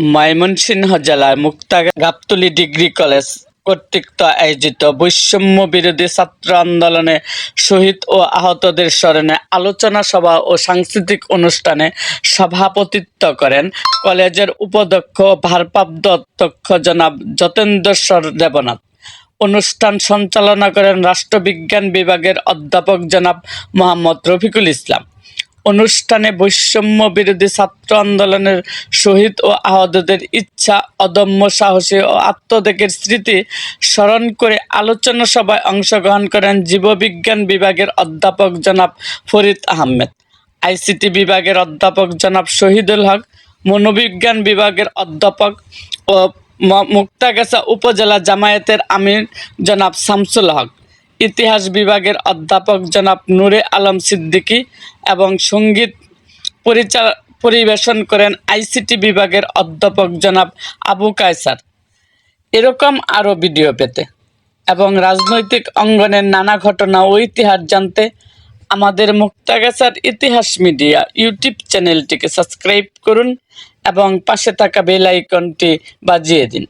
ময়মনসিংহ জেলার মুক্তা Gabtali degree college কর্তৃক আয়োজিত বৈষম্য বিরোধী ছাত্র আন্দোলনে শহীদ ও আহতদের স্মরণে আলোচনা সভা ও সাংস্কৃতিক অনুষ্ঠানে সভাপতিত্ব করেন কলেজের উপাধ্যক্ষ ভারপ্রাপ্ত অধ্যক্ষ জনাব যতেন্দ্রস্বর দেবনাথ। অনুষ্ঠান সঞ্চালনা করেন রাষ্ট্রবিজ্ঞান বিভাগের অধ্যাপক জনাব মোহাম্মদ রফিকুল ইসলাম। অনুষ্ঠানে বৈষম্য বিরোধী ছাত্র আন্দোলনের শহীদ ও আহতদের ইচ্ছা, অদম্য সাহসী ও আত্মত্যাগের স্মৃতি স্মরণ করে আলোচনা সভায় অংশগ্রহণ করেন জীববিজ্ঞান বিভাগের অধ্যাপক জনাব ফরিদ আহমেদ। আইসিটি বিভাগের অধ্যাপক জনাব শহীদুল হক, মনোবিজ্ঞান বিভাগের অধ্যাপক ও মুক্তাগাছা উপজেলা জামায়াতের আমির জনাব শামসুল হক। ইতিহাস বিভাগের অধ্যাপক জনাব নূরে আলম সিদ্দিকী এবং সংগীত পরিচাল পরিবেশন করেন আইসিটি বিভাগের অধ্যাপক জনাব আবু কায়সার। এরকম আরও ভিডিও পেতে এবং রাজনৈতিক অঙ্গনের নানা ঘটনা ও ইতিহাস জানতে আমাদের মুক্তাগাছার ইতিহাস মিডিয়া ইউটিউব চ্যানেলটিকে সাবস্ক্রাইব করুন এবং পাশে থাকা বেল আইকনটি বাজিয়ে দিন।